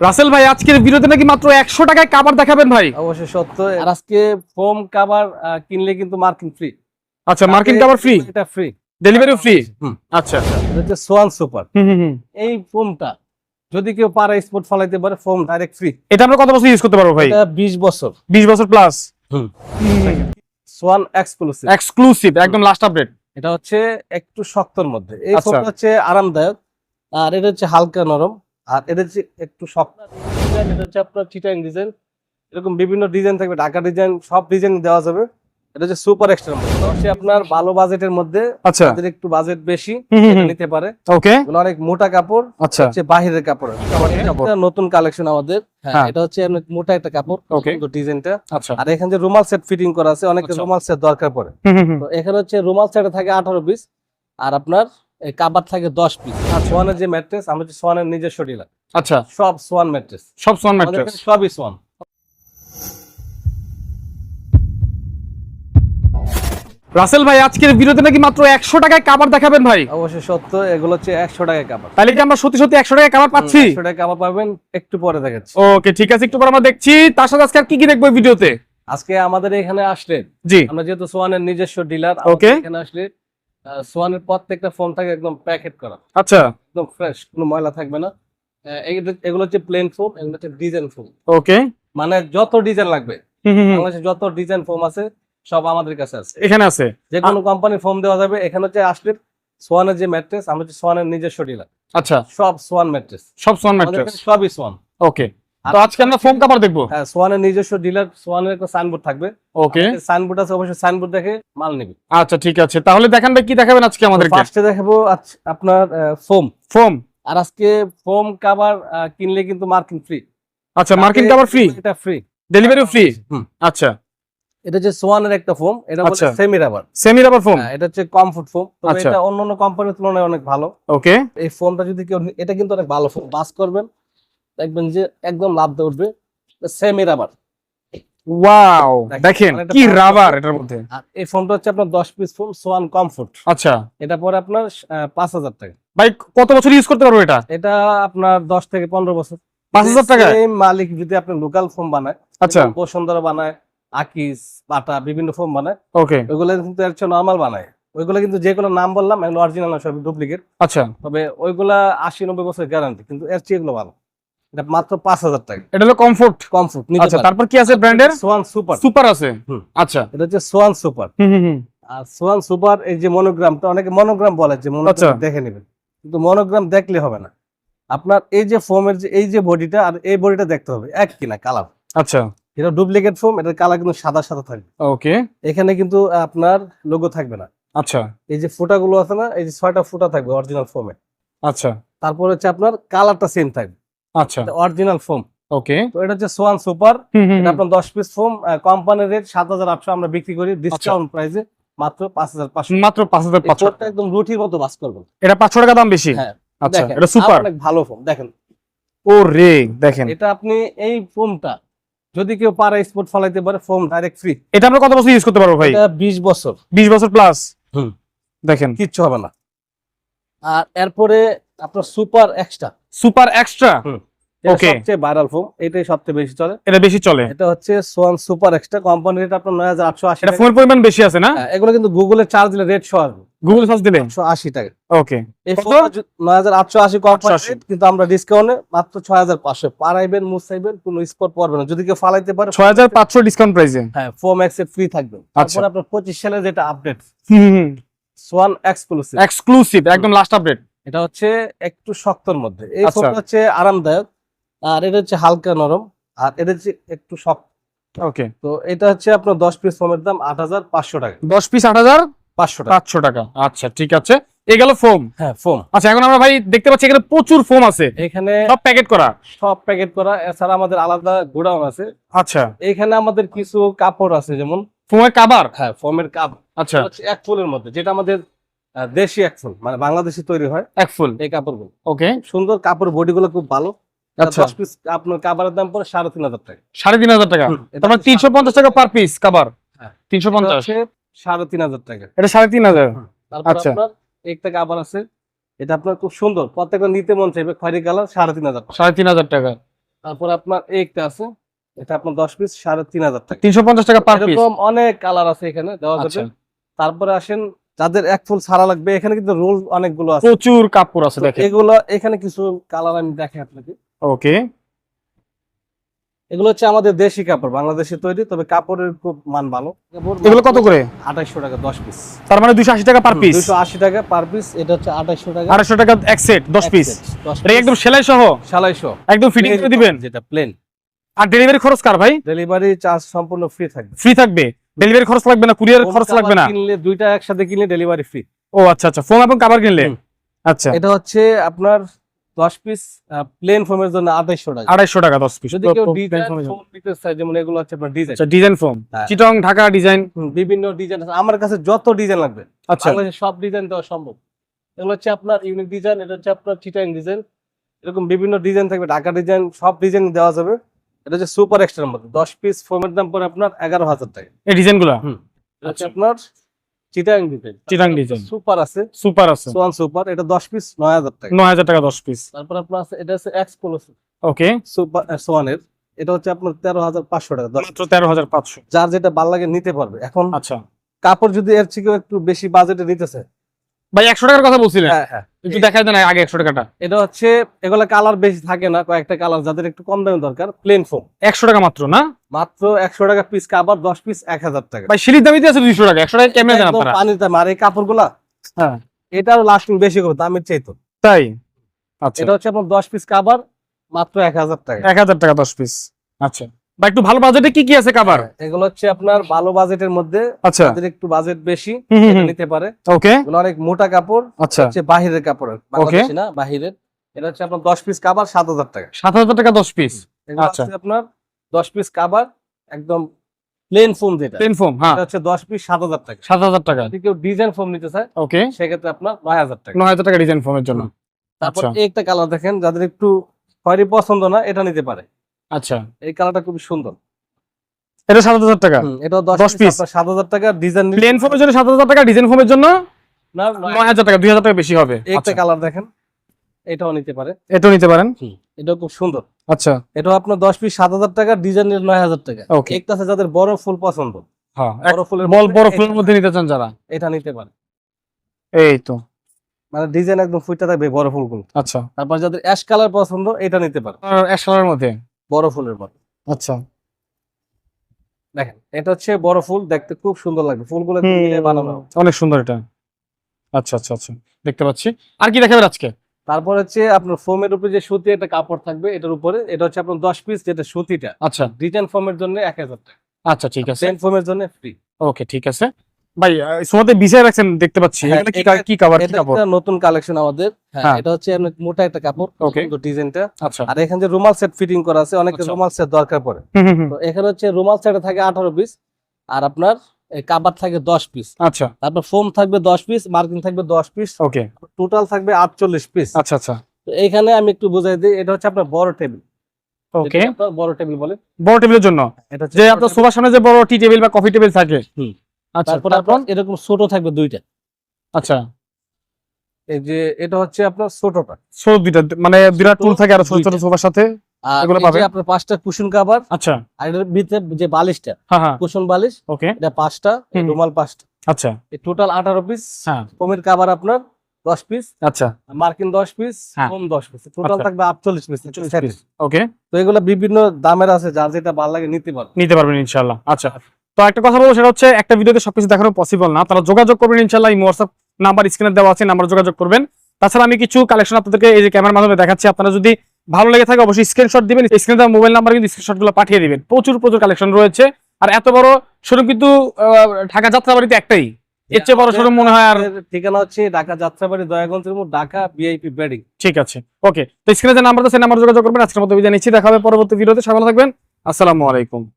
রাসেল ভাই আজকের ভিডিওতে নাকি মাত্র একশো টাকায় কাবার দেখাবেন ভাই? অবশ্যই সত্য। আর আজকে ফোম কাভার কিনলে কিন্তু মার্কিং ফ্রি আচ্ছা মার্কিন কাবার ফ্রি এটা ফ্রি ডেলিভারি ফ্রি হুম। আচ্ছা। এটা সোয়ান সুপার হুম হুম হুম। এই ফোমটা যদি কেউ পারে স্পোর্ট ফলাইতে পারে ফোম ডাইরেক্ট ফ্রি এটা আমরা কত বছর ইউজ করতে পারব ভাই? এটা 20 বছর। বিশ বছর প্লাস সোয়ান এক্সক্লুসিভ এক্সক্লুসিভ একদম লাস্ট আপডেট এটা হচ্ছে একটু শক্তর মধ্যে। এই আচ্ছা। ফোমটা হচ্ছে আরামদায়ক। আর এটা হচ্ছে হালকা নরম। আর এটা হচ্ছে একটু শক্ত ডিজাইন এটা হচ্ছে আপনার চিটাং ডিজাইন এরকম বিভিন্ন ডিজাইন থাকবে ঢাকা ডিজাইন সব ডিজাইন দেওয়া যাবে। এটা হচ্ছে সুপার এক্সট্রা হচ্ছে আপনার ভালো বাজেটের মধ্যে আচ্ছা। যাদের একটু বাজেট বেশি। নিতে পারে। ওকে। অনেক মোটা কাপড় আচ্ছা। হচ্ছে বাহিরের কাপড়। নতুন কালেকশন আমাদের। হ্যাঁ, হ্যাঁ। এটা হচ্ছে অনেক মোটা একটা কাপড়. সুন্দর ডিজাইনটা আচ্ছা। আর এখানে যে রুমাল সেট ফিটিং করা আছে অনেকের আচ্ছা। রুমাল সেট দরকার পড়ে। তো এখানে হচ্ছে রুমাল সেটে থাকে আঠারো পিস আর আপনার কাবার থাকে দশ পিস সোয়ানের যে ম্যাট্রেস আমরা সোয়ানের নিজস্ব ডিলার আচ্ছা। সব সোয়ান ম্যাট্রেস সব সোয়ান ম্যাট্রেস সবই সোয়ান। রাসেল ভাই আজকের ভিডিওতে নাকি মাত্র একশো টাকায় কাবার দেখাবেন ভাই? অবশ্যই সত্য এগুলো হচ্ছে একশো টাকায় কাবার। তাহলে কি আমরা সত্যি সত্যি একশো টাকায় কাবার পাচ্ছি? একশো টাকা কাবার পাবেন একটু পরে দেখাচ্ছি। ওকে ঠিক আছে একটু পর আমরা দেখছি। তার সাথে আজকে আর কি কি দেখব ভিডিওতে? আজকে আমাদের এখানে আসলে জি। আমরা যেহেতু সোয়ানের নিজস্ব ডিলার ওকে। এখানে আসলে সোয়ানের প্রত্যেকটা ফোন থাকে একদম প্যাকেট করা। আচ্ছা। একদম ফ্রেশ কোনো ময়লা থাকবে না। এগুলো- হচ্ছে প্লেন ফোম এগুলো হচ্ছে ডিজাইন ফোম ওকে মানে যত ডিজাইন লাগবে। বাংলাদেশে যত ডিজাইন ফোম আছে সব আমাদের কাছে আছে। এখানে আছে? যে কোনো কোম্পানির ফোম দেওয়া যাবে এখানে হচ্ছে আসলে সোয়ানের যে ম্যাট্রেস আমরা হচ্ছে সোয়ানের নিজস্ব ডিলার আচ্ছা। সব সোয়ান ম্যাট্রেস সব সোয়ান ম্যাট্রেস সবই সোয়ান। ওকে তো আজকে আমরা ফোম দেখব। হ্যাঁ সোয়ানের নিজস্ব ডিলার সোয়ানের একটা সাইনবোর্ড থাকবে। ওকে সাইনবোর্ড আছে অবশ্যই সাইনবোর্ড দেখে মাল নিবে। আচ্ছা ঠিক আছে। তাহলে দেখান ভাই কি দেখাবেন আজকে আমাদেরকে? ফার্স্টে দেখাবো আপনার ফোম ফোম আর আজকে ফোম কাভার কিনলে কিন্তু মার্কিং ফ্রি আচ্ছা কাবার ফ্রি এটা ফ্রি ডেলিভারি ফ্রি আচ্ছা। এটা যে সোয়ানের একটা ফোম এটা বলে আচ্ছা। Semi rubber semi rubber foam এটা হচ্ছে কমফোর্ট ফোম আচ্ছা। এটা অন্যান্য কোম্পানির তুলনায় অনেক ভালো। ওকে এই ফোনটা যদি কেউ এটা কিন্তু অনেক ভালো ফোন বাস করবেন দেখবেন যে একদম লাভ দিয়ে উঠবে। সেমি রাবার ওয়াও দেখেন, দেখেন কি রাবার এটার মধ্যে। আর এই ফোনটা হচ্ছে আপনার দশ পিস ফোন সোয়ান কমফোর্ট আচ্ছা। এটা পরে আপনার পাঁচ হাজার টাকা। ভাই কত বছর ইউজ করতে পারব এটা? এটা আপনার দশ থেকে পনেরো বছর। পাঁচ হাজার টাকা Same মালিক যদি আপনি লোকাল ফোন বানায় আচ্ছা। বসুন্ধরা বানায় আকিস বাটা বিভিন্ন ফোন বানায় ওকে ওইগুলো কিন্তু এর চেয়ে নর্মাল বানায়। ওইগুলো কিন্তু যেগুলো নাম বললাম এগুলো অরিজিনাল না সব ডুপ্লিকেট আচ্ছা। তবে ওইগুলা আশি নব্বই বছর গ্যারান্টি কিন্তু এর চেয়ে এগুলো ভালো। এটা মাত্র পাঁচ হাজার টাকা। এটা হলো কমফোর্ট কমফোর্ট আচ্ছা তারপর কি আছে ব্র্যান্ডের? সোয়ান সুপার সুপার আছে? আচ্ছা। এটা হচ্ছে সোয়ান সুপার হুম হুম হুম। আর সোয়ান সুপার এই যে মনোগ্রামটা অনেকে মনোগ্রাম বলে যে আচ্ছা। মনোগ্রাম দেখে নেবেন। কিন্তু মনোগ্রাম দেখলে হবে না। আপনার এই যে ফোমের যে এই যে বডিটা আর এই বডিটা দেখতে হবে এক কিনা কালার আচ্ছা। এটা ডুপ্লিকেট ফোম এটার কালার কিন্তু সাদা সাদা থাকবে। ওকে এখানে কিন্তু আপনার লোগো থাকবে না। আচ্ছা। এই যে ফুটাগুলো আছে না এই যে ছয়টা ফুটা থাকবে অরিজিনাল ফোমে আচ্ছা। তারপর হচ্ছে আপনার কালারটা সেম থাকবে। আচ্ছা। Original foam okay. তো এটা হচ্ছে সোয়ান সুপার এটা আপনার দশ পিস ফোম কোম্পানির রেট সাত হাজার আটশো আমরা বিক্রি করি। ডিসকাউন্ট প্রাইসে মাত্র পাঁচ হাজার পাঁচশো। মাত্র পাঁচ হাজার পাঁচশো। একদম রুটির মতো বাস করবেন এটা পাঁচশো টাকা দাম বেশি? হ্যাঁ, আচ্ছা এটা সুপার অনেক ভালো ফোম দেখেন। ও রে দেখেন। এটা আপনি এই ফোমটা যদি কেউ পারে স্পোর্ট ফলাইতে পারে ফোম ডাইরেক্ট ফ্রি এটা আমরা কত বছর ইউজ করতে পারব ভাই? এটা বিশ বছর। বিশ বছর প্লাস হুম। দেখেন। কিচ্ছু হবে না। আর এরপরে আপনার super extra. Super extra? Okay. সবচেয়ে ভাইরাল ফোম এটাই সবচেয়ে বেশি চলে। এটা বেশি চলে? এটা হচ্ছে সোয়ান সুপার এক্সট্রা কোম্পানির রেট আপনার নয় হাজার আটশো আশি এটা ফোনের পরিমাণ বেশি আছে না? এগুলো কিন্তু গুগলে চার্জ দিলে রেট গুগল সার্চ দিলে? টাকা। ওকে এই আটশো আশি কোম্পানি রেট কিন্তু আমরা ডিসকাউন্টে মাত্র ছয় হাজার পাঁচশো। পারাইবেন মুসাইবেন কোনো স্পট পড়বে না। যদি কেউ ফালাইতে পারে ছয় হাজার পাঁচশো ডিসকাউন্ট প্রাইসে হ্যাঁ ফোম এক্স ফ্রি থাকবে। আচ্ছা। তারপর আপনার পঁচিশ সালের যেটা আপডেট হুম সোয়ান এক্সক্লুসিভ এক্সক্লুসিভ একদম লাস্ট আপডেট এটা হচ্ছে একটু শক্তর মধ্যে। এই আচ্ছা। ফোনটা হচ্ছে আরামদায়ক আর এটা হচ্ছে হালকা নরম আর এটা হচ্ছে একটু শক্ত। ওকে। তো এটা হচ্ছে আপনার দশ পিস ফোমের দাম আট হাজার পাঁচশো টাকা। দশ পিস আট হাজার পাঁচশো টাকা। পাঁচশো টাকা। আচ্ছা ঠিক আছে। এ গেল ফোম হ্যাঁ ফোম আচ্ছা এখন আমরা ভাই দেখতে পাচ্ছি এখানে প্রচুর ফোম আছে। এখানে সব প্যাকেট করা? সব প্যাকেট করা। এছাড়া আমাদের আলাদা গোডাউন আছে। আচ্ছা। এখানে আমাদের কিছু কাপড় আছে যেমন ফোমের কাবার? হ্যাঁ ফোমের কাপ আচ্ছা। এক ফুলের মধ্যে যেটা আমাদের দেশি এক ফুল মানে বাংলাদেশে তৈরি হয়। এক ফুল? এই কাপড়গুলো। ওকে সুন্দর কাপড় বডি গুলো খুব ভালো। আচ্ছা। পিস আপনার কাপড়ের দাম পড়ে সাড়ে তিন হাজার টাকা। সাড়ে তিন হাজার টাকা? মানে তিনশো পঞ্চাশ টাকা পার পিস কাবার। তিনশো পঞ্চাশ? সাড়ে তিন হাজার টাকা। এটা সাড়ে তিন হাজার? আচ্ছা। একটা কাপড় আছে। এটা আপনার খুব সুন্দর। প্রত্যেকটা নিতে মন চাইবে খয়রি কালার সাড়ে তিন হাজার সাড়ে তিন হাজার টাকা। তারপর আপনার একটা আছে। এটা আপনার দশ পিস সাড়ে তিন হাজার টাকা। তিনশো পঞ্চাশ টাকা পার পিস অনেক কালার আছে এখানে দেওয়া আচ্ছা। যাবে তারপরে আসেন যাদের এক ফুল ছাড়া লাগবে এখানে কিন্তু রোল অনেকগুলো আছে। প্রচুর কাপড় আছে দেখেন। এগুলো এখানে কিছু কালার আমি দেখাই আপনাকে। ওকে। এগুলো হচ্ছে আমাদের দেশি কাপড় বাংলাদেশে তৈরি তবে কাপড়ের খুব মান ভালো। এগুলো কত করে? আঠাইশশো টাকা দশ পিস। তার মানে দুশো আশি টাকা পার পিস? দুশো আশি টাকা পার পিস এটা হচ্ছে আঠাইশশো টাকা। আড়াইশো টাকা এক সেট দশ এক পিস? set, দশ এটা কি piece। একদম সেলাই সহ? একদম ফিটিং করে দিবেন? যেটা প্লেন আর ডেলিভারি খরচ কার ভাই? ডেলিভারি চার্জ সম্পূর্ণ ফ্রি থাকবে। ফ্রি থাকবে? ডেলিভারি খরচ লাগবে না? কুরিয়ার খরচ লাগবে না? কিনলে দুইটা একসাথে কিনলে ডেলিভারি ফ্রি ও আচ্ছা আচ্ছা। ফোম এবং কাভার কিনলে? আচ্ছা। এটা হচ্ছে আপনার দশ পিস প্লেন ফোমের জন্য আঠাইশশো টাকা। আড়াইশো টাকা দশ পিস যদি কেউ ডিজাইন ফোম নিতে চায় যেমন এগুলো হচ্ছে আপনার ডিজাইন আচ্ছা ডিজাইন ফোম। চিটং ঢাকা ডিজাইন বিভিন্ন ডিজাইন আছে। আমার কাছে যত ডিজাইন লাগবে আচ্ছা। বাংলাদেশে সব ডিজাইন দেওয়া সম্ভব। এগুলো হচ্ছে আপনার ইউনিক ডিজাইন এটা হচ্ছে আপনার চিটাইন ডিজাইন এরকম বিভিন্ন ডিজাইন থাকবে ঢাকা ডিজাইন সব ডিজাইন দেওয়া যাবে। এটা হচ্ছে সুপার এক্সট্রার মধ্যে দশ পিস ফোমের দাম পড়ে আপনার এগারো হাজার টাকা। এই ডিজাইনগুলা এটা হচ্ছে আপনার চিটাইন ডিজাইন চিটাং ডিজাইন সুপার আছে। সুপার আছে। সোয়ান সুপার এটা দশ পিস নয় হাজার টাকা। নয় হাজার টাকা দশ পিস তারপর আপনার আছে এটা হচ্ছে এক্সপ্লোসিভ ওকে সুপার সোয়ানের। এটা হচ্ছে আপনার তেরো হাজার পাঁচশো টাকা মাত্র তেরো হাজার পাঁচশো। যার যেটা ভালো লাগে নিতে পারবে। এখন আচ্ছা। কাপড় যদি এর থেকেও একটু বেশি বাজেটে নিতেছে। ভাই একশো টাকার কথা বলছিলেন। হ্যাঁ হ্যাঁ। একটু দেখাই দেন আগে একশো টাকাটা। এটা হচ্ছে এগুলা কালার বেশি থাকে না কয়েকটা কালার যাদের একটু কম দামে দরকার প্লেন ফোম একশো টাকা মাত্র না? মাত্র একশো টাকা পিস কাবার দশ পিস এক হাজার টাকা। ভাই দামই দিয়ে আছে দুইশো টাকা একশো টাকা কেমনে দেন আপনারা। পানির দাম আর এই কাপড়গুলা হ্যাঁ। এটারও লাস্টিং বেশি করে দামের চাইতো। তাই? আচ্ছা। এটা হচ্ছে আপনার দশ পিস কাবার মাত্র এক হাজার টাকা। এক হাজার টাকা দশ পিস আচ্ছা। বা একটু ভালো বাজেটে কি কি আছে কাবার এগুলো হচ্ছে আপনার ভালো বাজেটের মধ্যে আচ্ছা। যাদের একটু বাজেট বেশি। নিতে পারে। ওকে এগুলো অনেক মোটা কাপড় আচ্ছা। হচ্ছে বাহিরের কাপড়ের বাংলাদেশি না বাহিরের। এটা হচ্ছে আপনার দশ পিস কাবার সাত হাজার টাকা। সাত হাজার টাকা দশ পিস আচ্ছা। আপনার দশ পিস কাবার একদম প্লেন ফোম যেটা। টেন ফোম হ্যাঁ। এটা হচ্ছে দশ পিস সাত হাজার টাকা। সাত হাজার টাকা। যদি কেউ ডিজাইন ফোম নিতে চায় ওকে সেক্ষেত্রে আপনার নয় হাজার টাকা। নয় হাজার টাকা ডিজাইন ফোমের জন্য। তারপর আচ্ছা। এই একটা কালার দেখেন যাদের একটু খয়েরি পছন্দ না এটা নিতে পারে। আচ্ছা। এই কালারটা খুবই সুন্দর। এটা সাত হাজার টাকা? 10 পিস। হাজার টাকা ডিজাইন প্লেন জন্য সাত হাজার টাকা ডিজাইন ফোমের জন্য না টাকা দুই হাজার টাকা বেশি হবে। একটা আচ্ছা, কালার দেখেন এটাও নিতে পারে। এটাও নিতে পারেন? খুব সুন্দর। আচ্ছা। এটাও আপনার দশ পিস সাত হাজার টাকা টাকা। একটা আছে যাদের বড় ফুল পছন্দ। হ্যাঁ বড় ফুলের বল বড় ফুলের মধ্যে নিতে চান যারা? এটা নিতে পারে। এই তো। মানে ডিজাইন একদম ফুটটা থাকবে বড় ফুলগুলো। আচ্ছা। তারপর যাদের অ্যাশ কালার পছন্দ এটা নিতে পারে। মধ্যে? বড় ফুলের মধ্যে আচ্ছা। দেখেন এটা হচ্ছে বড় ফুল দেখতে খুব সুন্দর লাগবে। ফুলগুলো মিলিয়ে বানানো। অনেক সুন্দর এটা। আচ্ছা আচ্ছা আচ্ছা দেখতে পাচ্ছি। আর কি দেখাবেন আজকে? তারপর হচ্ছে আপনার ফোমের উপরে যে সুতি একটা কাপড় থাকবে এটার উপরে এটা হচ্ছে আপনার দশ পিস যেটা সুতিটা। আচ্ছা। ডিজাইন ফোমের জন্য এক হাজার টাকা। আচ্ছা ঠিক আছে। ফোমের জন্য ফ্রি ওকে ঠিক আছে। ভাই সোমাতে বিছায় রাখছেন দেখতে পাচ্ছি। হ্যাঁ, এখানে কি এটা- কি কাভার কি এটা কাপড় একটা নতুন কালেকশন আমাদের। হ্যাঁ। হ্যাঁ। এটা হচ্ছে অনেক মোটা একটা কাপড়. সুন্দর ডিজাইনটা। আচ্ছা। আর এখানে যে রুমাল সেট ফিটিং করা আছে অনেকের আচ্ছা। রুমাল সেট দরকার পড়ে। তো এখানে হচ্ছে রুমাল সেটে থাকে আঠারো পিস আর আপনার কাবার থাকে দশ পিস আচ্ছা। তারপর ফোম থাকবে দশ পিস মার্কিং থাকবে দশ পিস ওকে টোটাল থাকবে আটচল্লিশ পিস আচ্ছা আচ্ছা। তো এইখানে আমি একটু বুঝাই দিই এটা হচ্ছে আপনার বড় টেবিল ওকে বড় টেবিল বলে? বড় টেবিলের জন্য? এটা যে আপনার। সোফার সামনে যে বড় টি টেবিল বা কফি টেবিল থাকে। হুম। তারপর তারপর আপনার এরকম ছোট থাকবে দুইটা। আচ্ছা। এই যে এটা হচ্ছে আপনার ছোটটা। ছোট দুইটা মানে বিরাট টুল থাকে আর ছোট ছোট সোফার সাথে। এগুলো পাবে? আপনার পাঁচটা কুশন কাভার আচ্ছা। আর এটার ভিতরে যে বালিশটা হ্যাঁ হ্যাঁ। কুশন বালিশ ওকে। এটা পাঁচটা রুমাল পাঁচটা। আচ্ছা। এই টোটাল আঠারো পিস হ্যাঁ। ফোমের কাভার আপনার দশ পিস আচ্ছা। মার্কিন দশ পিস হ্যাঁ। ফোম পিস টোটাল আচ্ছা। থাকবে আটচল্লিশ পিস ওকে। তো এগুলো বিভিন্ন দামের আছে যার যেটা ভালো লাগে নিতে পারবে নিতে পারবেন ইনশাল্লাহ আচ্ছা। তো একটা কথা বলব সেটা হচ্ছে একটা ভিডিওতে সবকিছু দেখানো পসিবল না। তারা যোগাযোগ করবেন ইনশাল্লাহ এই হোয়াটসঅ্যাপ নাম্বার স্ক্রিনে দেওয়া আছে নাম্বার যোগাযোগ করবেন। তাছাড়া আমি কিছু কালেকশন আপনাদেরকে এই যে ক্যামেরার মাধ্যমে দেখাচ্ছি। আপনারা যদি ভালো লেগে থাকে অবশ্যই স্ক্রিনশট দিবেন স্ক্রিনে দেওয়া মোবাইল নাম্বার কিন্তু স্ক্রিনশটগুলো পাঠিয়ে দিবেন। প্রচুর প্রচুর কালেকশন রয়েছে। আর এত বড় শোরুম কিন্তু ঢাকা যাত্রাবাড়িতে একটাই। এর চেয়ে বড় শোরুম মনে হয় আর ঠিকানা হচ্ছে ঢাকা যাত্রাবাড়ি দয়াগঞ্জের মোড় ঢাকা বিআইপি বেডিং ঠিক আছে। ওকে তো স্ক্রিনে যে নাম্বার আছে নাম্বার যোগাযোগ করবেন। আজকের মতো বিদায় নিচ্ছি। দেখা হবে পরবর্তী ভিডিওতে। সবাই ভালো থাকবেন। আসসালামু আলাইকুম।